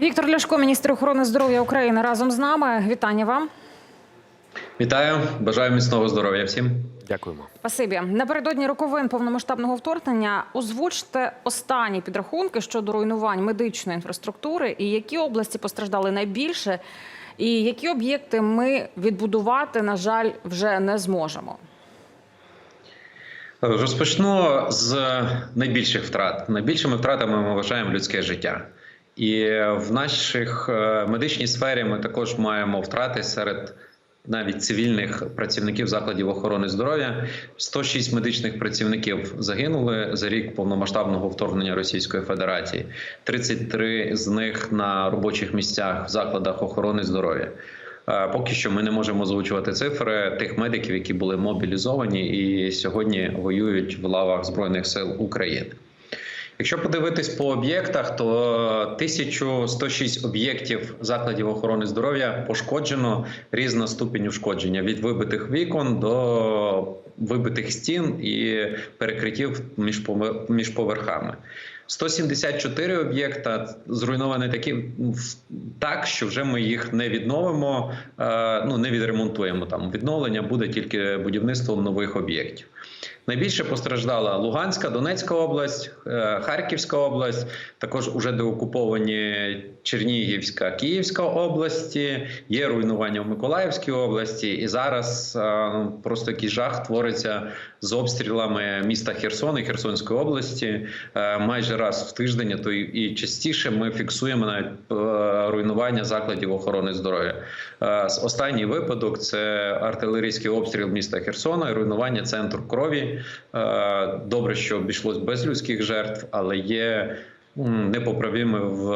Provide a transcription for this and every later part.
Віктор Ляшко, міністр охорони здоров'я України, разом з нами. Вітання вам. Вітаю, бажаю міцного здоров'я всім. Дякуємо. Спасибі. Напередодні роковин повномасштабного вторгнення озвучте останні підрахунки щодо руйнувань медичної інфраструктури і які області постраждали найбільше, і які об'єкти ми відбудувати, на жаль, вже не зможемо. Розпочну з найбільших втрат. Найбільшими втратами ми вважаємо людське життя. І в наших е, медичній сфері ми також маємо втрати серед навіть цивільних працівників закладів охорони здоров'я. 106 медичних працівників загинули за рік повномасштабного вторгнення Російської Федерації. 33 з них на робочих місцях в закладах охорони здоров'я. Е, Поки що ми не можемо озвучувати цифри тих медиків, які були мобілізовані і сьогодні воюють в лавах збройних сил України. Якщо подивитись по об'єктах, то 1106 об'єктів закладів охорони здоров'я пошкоджено різна ступінь ушкодження від вибитих вікон до вибитих стін і перекриттів між поверхами. 174 об'єкта зруйновані такі так, що вже ми їх не відновимо, е, ну не відремонтуємо. Там відновлення буде тільки будівництвом нових об'єктів. Найбільше постраждала Луганська, Донецька область, е, Харківська область, також уже деокуповані Чернігівська, Київська області, є руйнування в Миколаївській області, і зараз е, просто якийсь жах твориться з обстрілами міста Херсон і Херсонської області е, майже раз в тиждень, то і частіше ми фіксуємо навіть руйнування закладів охорони здоров'я. Е, Останній випадок це артилерійський обстріл міста Херсона і руйнування центру крові. Е, Добре, що обійшлось без людських жертв, але є м, непоправіме в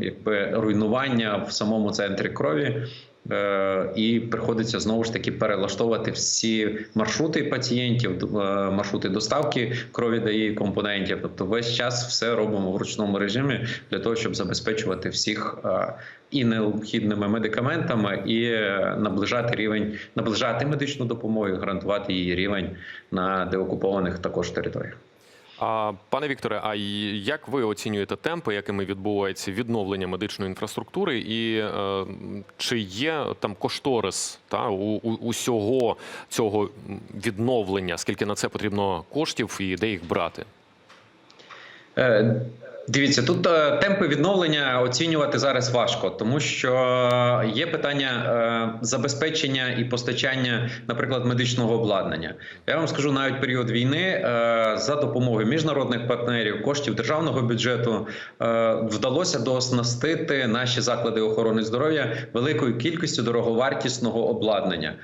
якби руйнування в самому центрі крові. Е, І приходиться знову ж таки перелаштовувати всі маршрути пацієнтів, е, маршрути доставки крові та її компонентів. Тобто, весь час все робимо в ручному режимі для того, щоб забезпечувати всіх е, і необхідними медикаментами, і наближати рівень, наближати медичну допомогу, і гарантувати її рівень на деокупованих також територіях. А пане Вікторе, а як ви оцінюєте темпи, якими відбувається відновлення медичної інфраструктури, і е, чи є там кошторис та у, усього цього відновлення? Скільки на це потрібно коштів і де їх брати? Дивіться, тут е, темпи відновлення оцінювати зараз важко, тому що є питання е, забезпечення і постачання, наприклад, медичного обладнання. Я вам скажу, навіть період війни е, за допомогою міжнародних партнерів, коштів державного бюджету вдалося дооснастити наші заклади охорони здоров'я великою кількістю дороговартісного обладнання.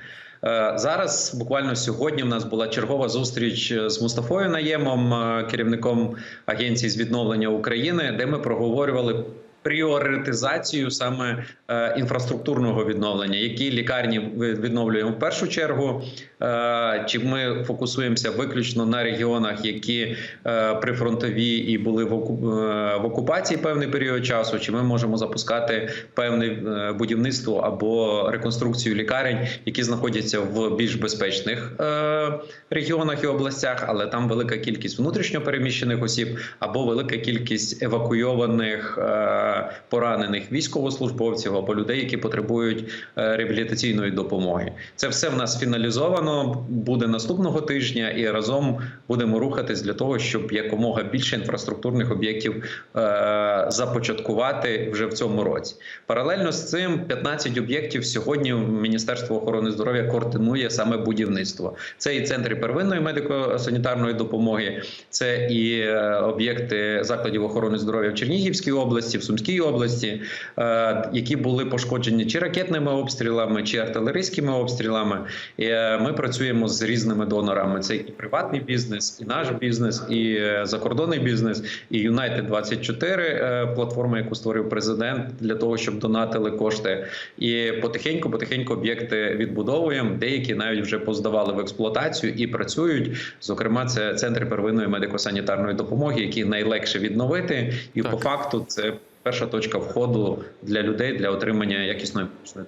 Е, Зараз буквально сьогодні в нас була чергова зустріч з Мустафою Наємом, е, керівником агенції з відновлення України, де ми проговорювали. Пріоритизацію саме е, інфраструктурного відновлення, які лікарні відновлюємо в першу чергу, е, чи ми фокусуємося виключно на регіонах, які е, прифронтові і були в, оку- е, в окупації певний період часу, чи ми можемо запускати певне е, будівництво або реконструкцію лікарень, які знаходяться в більш безпечних е, регіонах і областях, але там велика кількість внутрішньо переміщених осіб або велика кількість евакуйованих е, поранених військовослужбовців або людей, які потребують е, реабілітаційної допомоги. Це все в нас фіналізовано. Буде наступного тижня, і разом будемо рухатись для того, щоб якомога більше інфраструктурних об'єктів е, започаткувати вже в цьому році. Паралельно з цим 15 об'єктів сьогодні Міністерство охорони здоров'я координує саме будівництво. Це і центри первинної медико-санітарної допомоги, це і е, об'єкти закладів охорони здоров'я в Чернігівській області, в Сумській області, е, які були пошкоджені чи ракетними обстрілами, чи артилерійськими обстрілами. І, е, Ми працюємо з різними донорами. Це і приватний бізнес, і наш бізнес, і е, закордонний бізнес, і United 24 е, платформа, яку створив президент для того, щоб донатили кошти. І потихеньку, потихеньку об'єкти відбудовуємо. Деякі навіть вже поздавали в експлуатацію і працюють. Зокрема, це центри первинної медико-санітарної допомоги, які найлегше відновити, і Так. по факту це перша точка входу для людей для отримання якісної послуги.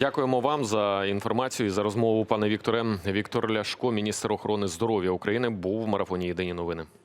Дякуємо вам за інформацію і за розмову, пане Вікторе. Віктор Ляшко, міністр охорони здоров'я України, був в марафоні Єдині новини.